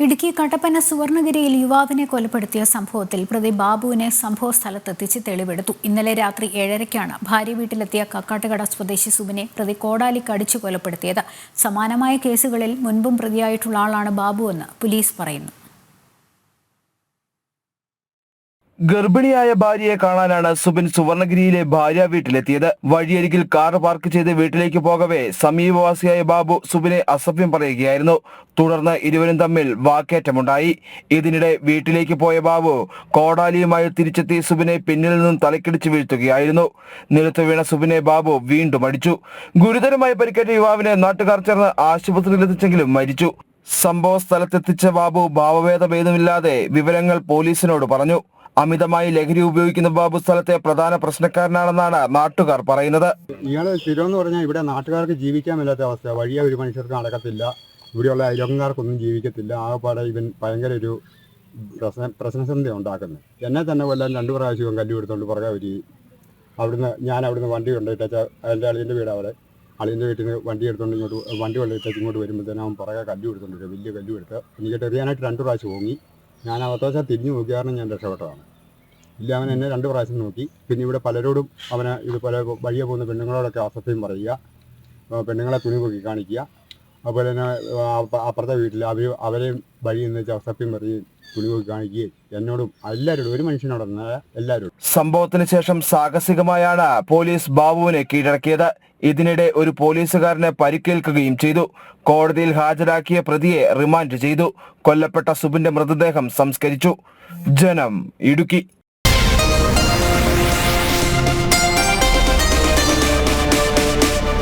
ഇടുക്കി കട്ടപ്പന സുവർണഗിരിയിൽ യുവാവിനെ കൊലപ്പെടുത്തിയ സംഭവത്തിൽ പ്രതി ബാബുവിനെ സംഭവ സ്ഥലത്തെത്തിച്ച് തെളിവെടുത്തു. ഇന്നലെ രാത്രി ഏഴരയ്ക്കാണ് ഭാര്യ വീട്ടിലെത്തിയ കക്കാട്ടുകട സ്വദേശി സുബിനെ പ്രതി കോടാലി കടിച്ചു കൊലപ്പെടുത്തിയത്. സമാനമായ കേസുകളിൽ മുൻപും പ്രതിയായിട്ടുള്ള ആളാണ് ബാബുവെന്ന് പോലീസ് പറയുന്നു. ഗർഭിണിയായ ഭാര്യയെ കാണാനാണ് സുബിൻ സുവർണഗിരിയിലെ ഭാര്യ വീട്ടിലെത്തിയത്. വഴിയരികിൽ കാർ പാർക്ക് ചെയ്ത് വീട്ടിലേക്ക് പോകവേ സമീപവാസിയായ ബാബു സുബിനെ അസഭ്യം പറയുകയായിരുന്നു. തുടർന്ന് ഇരുവരും തമ്മിൽ വാക്കേറ്റമുണ്ടായി. ഇതിനിടെ വീട്ടിലേക്ക് പോയ ബാബു കോടാലിയുമായി തിരിച്ചെത്തി സുബിനെ പിന്നിൽ നിന്നും തലക്കിടിച്ച് വീഴ്ത്തുകയായിരുന്നു. നിലത്ത് വീണ സുബിനെ ബാബു വീണ്ടും അടിച്ചു. ഗുരുതരമായി പരിക്കേറ്റ യുവാവിനെ നാട്ടുകാർ ചേർന്ന് ആശുപത്രിയിലെത്തിച്ചെങ്കിലും മരിച്ചു. സംഭവ സ്ഥലത്തെത്തിച്ച ബാബു ഭാവഭേദഭേദമില്ലാതെ വിവരങ്ങൾ പോലീസിനോട് പറഞ്ഞു. അമിതമായി ലഹരി ഉപയോഗിക്കുന്ന ബാബു സ്ഥലത്തെ പ്രധാന പ്രശ്നക്കാരനാണെന്നാണ് നാട്ടുകാർ പറയുന്നത്. ഇയാൾ സ്ഥിരം എന്ന് പറഞ്ഞാൽ ഇവിടെ നാട്ടുകാർക്ക് ജീവിക്കാൻ മേലാത്ത അവസ്ഥ വഴിയെ ഒരു മനുഷ്യർക്ക് നടക്കത്തില്ല. ഇവിടെയുള്ള അയലോക്കക്കാർക്കൊന്നും ജീവിക്കത്തില്ല. ആകെപ്പാടെ ഇവൻ ഭയങ്കര ഒരു പ്രശ്ന പ്രശ്നസന്ധി ഉണ്ടാക്കുന്നത് എന്നെ തന്നെ കൊല്ലാൻ രണ്ടു പ്രാവശ്യം ഇവൻ കല്ലു എടുത്തുകൊണ്ട് പുറകെ ഒരു അവിടുന്ന് ഞാൻ അവിടുന്ന് വണ്ടി കൊണ്ടിട്ടാ എന്റെ അളിയന്റെ വീട് അവിടെ. അളിയന്റെ വീട്ടിൽ നിന്ന് വണ്ടി എടുത്തുകൊണ്ട് ഇങ്ങോട്ട് വണ്ടി കൊണ്ടുപോയിട്ട് ഇങ്ങോട്ട് വരുമ്പോഴത്തേനും അവൻ പുറകെ കല്ലു എടുത്തുകൊണ്ട് വലിയ കല്ലു എടുത്ത് എനിക്ക് എറിയാനായിട്ട് രണ്ട് പ്രാവശ്യം ഓങ്ങി. ഞാൻ അവത്തോശം തിരിഞ്ഞു നോക്കിയാണ് ഞാൻ രക്ഷപ്പെട്ടതാണ്. ഇല്ല അവൻ എന്നെ രണ്ട് പ്രാവശ്യം നോക്കി. പിന്നെ ഇവിടെ പലരോടും അവന് ഇതുപോലെ വഴിയെ പോകുന്ന പെണ്ണുങ്ങളോടൊക്കെ അസത്യം പറയുക. പെണ്ണുങ്ങളെ തുണി പൊക്കി കാണിക്കുക. അതുപോലെ തന്നെ അപ്പുറത്തെ വീട്ടിൽ അവർ അവരെയും വഴി നിന്ന് അസത്യം പറയുകയും കാണിക്കുകയും എന്നോടും എല്ലാവരോടും ഒരു മനുഷ്യനോടൊന്ന എല്ലാവരോടും. സംഭവത്തിന് ശേഷം സാഹസികമായാണ് പോലീസ് ബാബുവിനെ കീഴടക്കിയത്. ഇതിനിടെ ഒരു പോലീസുകാരനെ പരിക്കേൽക്കുകയും ചെയ്തു. കോടതിയിൽ ഹാജരാക്കിയ പ്രതിയെ റിമാൻഡ് ചെയ്തു. കൊല്ലപ്പെട്ട സുബിന്റെ മൃതദേഹം സംസ്കരിച്ചു. ജനം ഇടുക്കി.